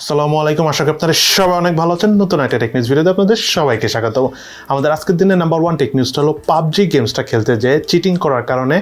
আসসালামু আলাইকুম। আশা করি আপনারা সবাই অনেক ভালো আছেন। নতুন একটা টেকনিক্স ভিডিওতে আপনাদের সবাইকে স্বাগত আমাদের আজকের দিনে নাম্বার ওয়ান টেকনিউজটা হলো পাবজি গেমসটা খেলতে যেয়ে চিটিং করার কারণে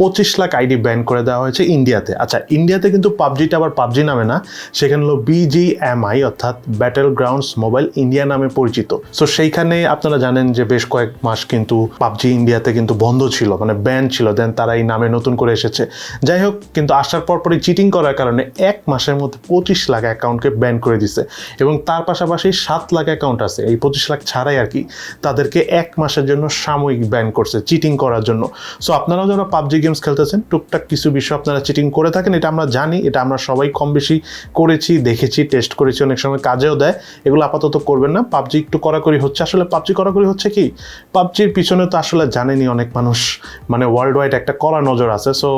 পঁচিশ লাখ আইডি ব্যান করে দেওয়া হয়েছে ইন্ডিয়াতে। আচ্ছা ইন্ডিয়াতে কিন্তু পাবজিটা আবার পাবজি নামে না, সেখানে হলো বিজিএমআই অর্থাৎ ব্যাটেল গ্রাউন্ডস মোবাইল ইন্ডিয়া নামে পরিচিত। সো সেইখানে আপনারা জানেন যে বেশ কয়েক মাস কিন্তু পাবজি ইন্ডিয়াতে কিন্তু বন্ধ ছিল মানে ব্যান ছিল দেন তারা এই নামে নতুন করে এসেছে। যাই হোক, কিন্তু আসার পর পরই চিটিং করার কারণে এক মাসের মধ্যে পঁচিশ লাখ অ্যাকাউন্টকে ব্যান করে দিছে। এবং তার পাশাপাশি সাত লাখ অ্যাকাউন্ট আছে, এই পঁচিশ লাখ ছাড়াই আর কি তাদেরকে এক মাসের জন্য সাময়িক ব্যান করছে চিটিং করার জন্য। সো আপনারাও যারা পাবজি গেমস খেলতেছেন, টুকটাক কিছু বিষয় আপনারা চিটিং করে থাকেন, এটা আমরা জানি, এটা আমরা সবাই কম বেশি করেছি, দেখেছি টেস্ট করেছি, অনেক সময় কাজেও দেয়। এগুলো আপাতত করবেন না, পাবজি একটু কড়াকড়ি হচ্ছে। আসলে পাবজি কড়াকড়ি হচ্ছে কি, পাবজির পিছনে তো আসলে জানেনি অনেক মানুষ মানে ওয়ার্ল্ড ওয়াইড একটা কড়া নজর আছে। সো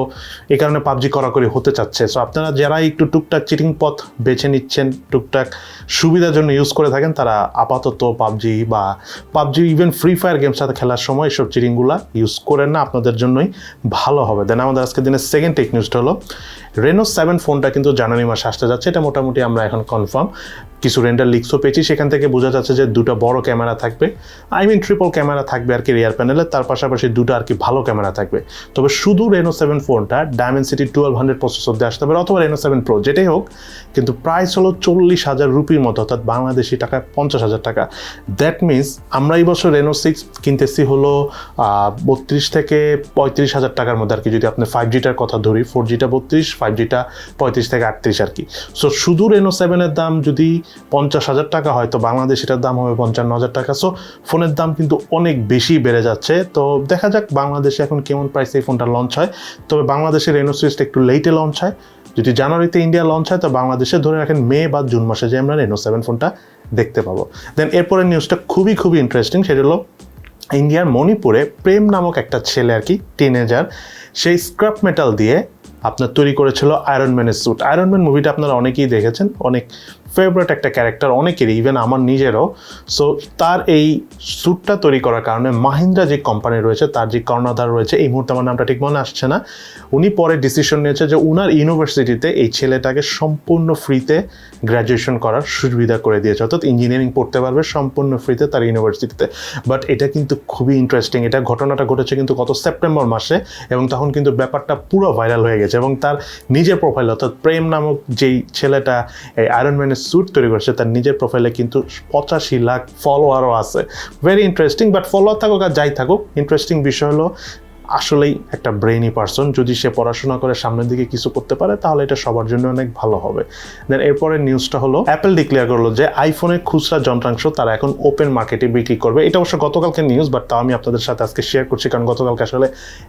এই কারণে পাবজি কড়াকড়ি হতে চাচ্ছে। সো আপনারা যারা একটু টুকটাক চিটিং পথ বেছে নিচ্ছেন টুকটাক সুবিধার জন্য ইউজ করে থাকেন তারা আপাতত পাবজি বা PUBG even Free Fire games সাথে খেলার সময় এসব চিরিংগুলো ইউজ করেন না, আপনাদের জন্যই ভালো হবে। দেন আমাদের আজকের দিনের সেকেন্ড টেক নিউজটা হলো রেনো সেভেন ফোনটা কিন্তু জানুয়ারি মাসে আসতে যাচ্ছে, এটা মোটামুটি আমরা এখন কনফার্ম কিছু রেন্ডার লিক্সও পেয়েছি। সেখান থেকে বোঝা যাচ্ছে যে দুটো বড় ক্যামেরা থাকবে। আই মিন ট্রিপল ক্যামেরা থাকবে আর কি রিয়ার প্যানেলে তার পাশাপাশি দুটো আর কি ভালো ক্যামেরা থাকবে। তবে শুধু রেনো সেভেন ফোনটা ডায়মেন্সিটি টুয়েলভ হান্ড্রেড প্রসেসর দিয়ে আসতে পারে অথবা রেনো সেভেন প্রো যেটাই হোক, কিন্তু প্রাইস হলো চল্লিশ হাজার রুপির মতো, অর্থাৎ বাংলাদেশি টাকা পঞ্চাশ হাজার টাকা। দ্যাট মিনস আমরা এই বছর রেনো সিক্স কিনতেছি হলো বত্রিশ থেকে পঁয়ত্রিশ হাজার টাকার মধ্যে আর কি। যদি আপনি ফাইভ জিটার কথা ধরি ফোর জিটা বত্রিশ ফাইভ জিটা পঁয়ত্রিশ থেকে আটত্রিশ আর কি। সো শুধু রেনো সেভেনের দাম যদি পঞ্চাশ হাজার টাকা হয় তো বাংলাদেশ এটার দাম হবে পঞ্চান্ন হাজার টাকা। সো ফোনের দাম কিন্তু অনেক বেশি বেড়ে যাচ্ছে। তো দেখা যাক বাংলাদেশে এখন কেমন প্রাইসে এই ফোনটা লঞ্চ হয়। তবে বাংলাদেশের রেনো সিরিজটা একটু লেটে লঞ্চ হয়। যদি জানুয়ারিতে ইন্ডিয়া লঞ্চ হয়, তো বাংলাদেশে ধরে রাখেন মে বা জুন মাসে যে আমরা রেনো সেভেন ফোনটা দেখতে পাবো। দেন এরপরের নিউজটা খুবই খুবই ইন্টারেস্টিং সেটা হলো ইন্ডিয়ার মণিপুরে প্রেম নামক একটা ছেলে আর কি টিনেজার সেই স্ক্রাপ মেটাল দিয়ে আপনার তৈরি করেছিল আয়রন ম্যানের স্যুট আয়রন ম্যান মুভিটা আপনারা অনেকেই দেখেছেন, অনেক ফেভারেট একটা ক্যারেক্টার অনেকেরই ইভেন আমার নিজেরও। সো তার এই স্যুটটা তৈরি করার কারণে মাহিন্দ্রা যে কোম্পানি রয়েছে, তার যে কর্ণধার রয়েছে, এই মুহূর্তে আমার নামটা ঠিক মনে আসছে না। উনি পরে ডিসিশন নিয়েছে যে উনার ইউনিভার্সিটিতে এই ছেলেটাকে সম্পূর্ণ ফ্রিতে গ্র্যাজুয়েশন করার সুবিধা করে দিয়েছে। অর্থাৎ ইঞ্জিনিয়ারিং পড়তে পারবে সম্পূর্ণ ফ্রিতে তার ইউনিভার্সিটিতে বাট এটা কিন্তু খুবই ইন্টারেস্টিং এটা ঘটনাটা ঘটেছে কিন্তু গত সেপ্টেম্বর মাসে এবং তখন কিন্তু ব্যাপারটা পুরো ভাইরাল হয়ে গেছে এবং তার নিজের প্রোফাইল অর্থাৎ প্রেম নামক যেই ছেলেটা, এই আয়রন ম্যানের স্যুট তৈরি করেছে, তার নিজের প্রোফাইলে কিন্তু পঁচাশি লাখ ফলোয়ারও আছে। ভেরি ইন্টারেস্টিং বাট ফলোয়ার থাকুক আর যাই থাকুক ইন্টারেস্টিং বিষয় হলো আসলেই একটা ব্রেইনি পার্সন যদি সে পড়াশোনা করে সামনের দিকে কিছু করতে পারে, তাহলে এটা সবার জন্য অনেক ভালো হবে। দেন এরপরের নিউজটা হলো অ্যাপেল ডিক্লেয়ার করল যে আইফোনের খুচরা যন্ত্রাংশ তারা এখন ওপেন মার্কেটে বিক্রি করবে। এটা অবশ্য গতকালকে নিউজ বাট তাও আমি আপনাদের সাথে আজকে শেয়ার করছি, কারণ গতকালকে আসলে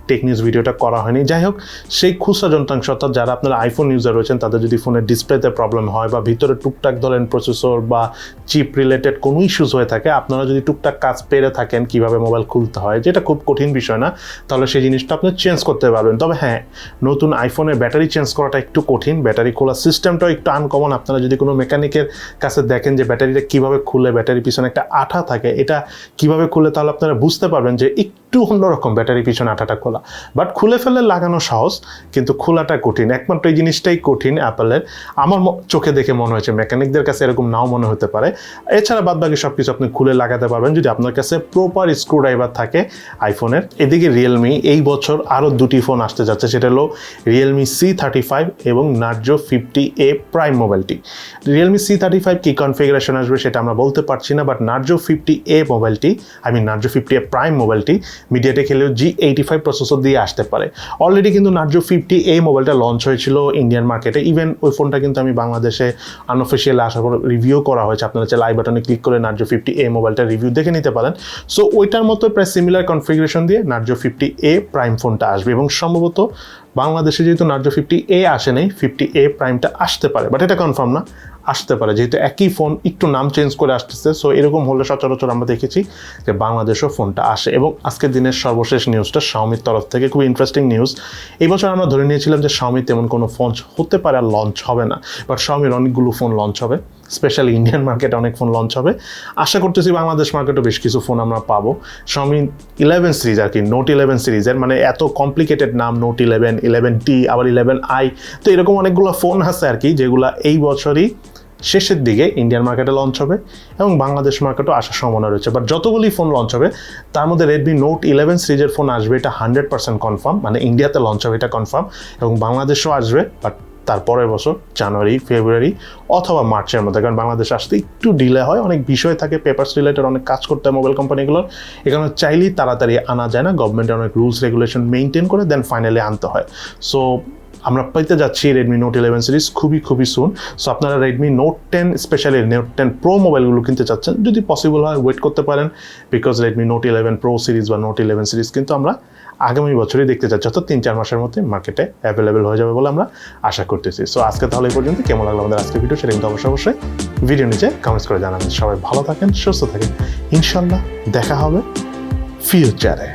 টেক নিউজ ভিডিওটা করা হয়নি। যাই হোক, সেই খুচরা যন্ত্রাংশ, অর্থাৎ যারা আপনারা আইফোন ইউজার রয়েছেন, তাদের যদি ফোনের ডিসপ্লেতে প্রবলেম হয় বা ভিতরে টুকটাক ধরেন প্রসেসর বা চিপ রিলেটেড কোনো ইস্যুস হয়ে থাকে, আপনারা যদি টুকটাক কাজ পেরে থাকেন কীভাবে মোবাইল খুলতে হয়, যেটা খুব কঠিন বিষয় না, তাহলে সেই জিনিসটা আপনি চেঞ্জ করতে পারবেন। তবে হ্যাঁ নতুন আইফোনের ব্যাটারি চেঞ্জ করাটা একটু কঠিন। ব্যাটারি খোলার সিস্টেমটাও একটু আনকমন আপনারা যদি কোনো মেকানিকের কাছে দেখেন যে ব্যাটারিটা কীভাবে খুলে ব্যাটারির পিছনে একটা আঠা থাকে, এটা কীভাবে খুলে তাহলে আপনারা বুঝতে পারবেন যে একটু অন্যরকম ব্যাটারি পিছনে আঠাটা খোলা। বাট খুলে ফেলে লাগানো সহজ, কিন্তু খোলাটা কঠিন। একমাত্র এই জিনিসটাই কঠিন অ্যাপেলের আমার চোখে দেখে মনে হয়েছে, মেকানিকদের কাছে এরকম নাও মনে হতে পারে। এছাড়া বাদ বাকি সব কিছু আপনি খুলে লাগাতে পারবেন। যদি আপনার কাছে প্রপার স্ক্রু ড্রাইভার থাকে আইফোনের এদিকে রিয়েলমি এই বছর আরও দুটি ফোন আসতে যাচ্ছে। সেটা হলো রিয়েলমি সি থার্টি ফাইভ এবং নার্জো ফিফটি এ প্রাইম মোবাইলটি রিয়েলমি সি থার্টি ফাইভ কী কনফিগারেশন আসবে সেটা আমরা বলতে পারছি না বাট নার্জো ফিফটি এ মোবাইলটি I mean Narzo fifty A prime মোবাইলটি MediaTek Helio G eighty five processor দিয়ে আসতে পারে। অলরেডি কিন্তু নার্জো ফিফটি এ মোবাইলটা লঞ্চ হয়েছিল ইন্ডিয়ান মার্কেটে ইভেন ওই ফোনটা কিন্তু আমি বাংলাদেশে আনঅফিসিয়াল আসার পর রিভিউ করা হয়েছে। আপনারা চাইলে আই বাটনে ক্লিক করে নার্জো ফিফটি এ মোবাইলটা রিভিউ দেখে নিতে পারেন। সো ওইটার মতো প্রায় সিমিলার কনফিগারেশন দিয়ে নার্জো ফিফটি এ প্রাইম ফোনটা আসবে। এবং সম্ভবত বাংলাদেশে যেহেতু নার্জো ফিফটি এ আসে নাই ফিফটি এ প্রাইমটা আসতে পারে। বাট এটা কনফার্ম না। আসতে পারে, যেহেতু একই ফোন একটু নাম চেঞ্জ করে আসতেছে সো এরকম হলে সচরাচর আমরা দেখেছি যে বাংলাদেশেও ফোনটা আসে। এবং আজকের দিনের সর্বশেষ নিউজটা শাওমির তরফ থেকে খুব ইন্টারেস্টিং নিউজ এই বছর আমরা ধরে নিয়েছিলাম যে শাওমি তেমন কোনো ফোন হতে পারে আর লঞ্চ হবে না। বাট শাওমির অনেকগুলো ফোন লঞ্চ হবে স্পেশালি ইন্ডিয়ান মার্কেটে অনেক ফোন লঞ্চ হবে। আশা করতেছি বাংলাদেশ মার্কেটে বেশ কিছু ফোন আমরা পাবো। শাওমি ইলেভেন সিরিজ আর কি নোট ইলেভেন সিরিজের মানে এত কমপ্লিকেটেড নাম নোট ইলেভেন ইলেভেন টি আবার ইলেভেন আই তো এরকম অনেকগুলো ফোন আছে আর কি, যেগুলো এই বছরই শেষের দিকে ইন্ডিয়ান মার্কেটে লঞ্চ হবে এবং বাংলাদেশ মার্কেটও আসার সম্ভাবনা রয়েছে। বাট যতগুলি ফোন লঞ্চ হবে, তার মধ্যে রেডমি নোট ইলেভেন সিরিজের ফোন আসবে, এটা হান্ড্রেড পার্সেন্ট কনফার্ম মানে ইন্ডিয়াতে লঞ্চ হবে, এটা কনফার্ম এবং বাংলাদেশেও আসবে বাট তার পরের বছর জানুয়ারি ফেব্রুয়ারি অথবা মার্চের মধ্যে, কারণ বাংলাদেশ আসতে একটু ডিলে হয়, অনেক বিষয় থাকে পেপার্স রিলেটেড অনেক কাজ করতে হয় মোবাইল কোম্পানিগুলোর এখানে চাইলেই তাড়াতাড়ি আনা যায় না গভর্নমেন্টের অনেক রুলস রেগুলেশন মেনটেন করে দেন ফাইনালি আনতে হয়। সো আমরা পেতে যাচ্ছি রেডমি নোট ইলেভেন সিরিজ খুবই খুবই সুন সো আপনারা Redmi Note ten specially Note ten Pro মোবাইলগুলো কিনতে চাচ্ছেন, যদি পসিবল হয় ওয়েট করতে পারেন। Because Redmi Note eleven Pro series বা নোট ইলেভেন সিরিজ কিন্তু আমরা আগামী বছরই দেখতে চাচ্ছি, অর্থাৎ তিন, চার মাসের মধ্যে মার্কেটে অ্যাভেলেবেল হয়ে যাবে বলে আমরা আশা করতেছি। সো আজকে তাহলে এই পর্যন্ত কেমন লাগল আমাদের আজকে ভিডিও সেটা কিন্তু অবশ্যই অবশ্যই ভিডিও নিচে কমেন্টস করে জানাবেন। সবাই ভালো থাকেন, সুস্থ থাকেন। ইনশাল্লাহ দেখা হবে ফিউচারে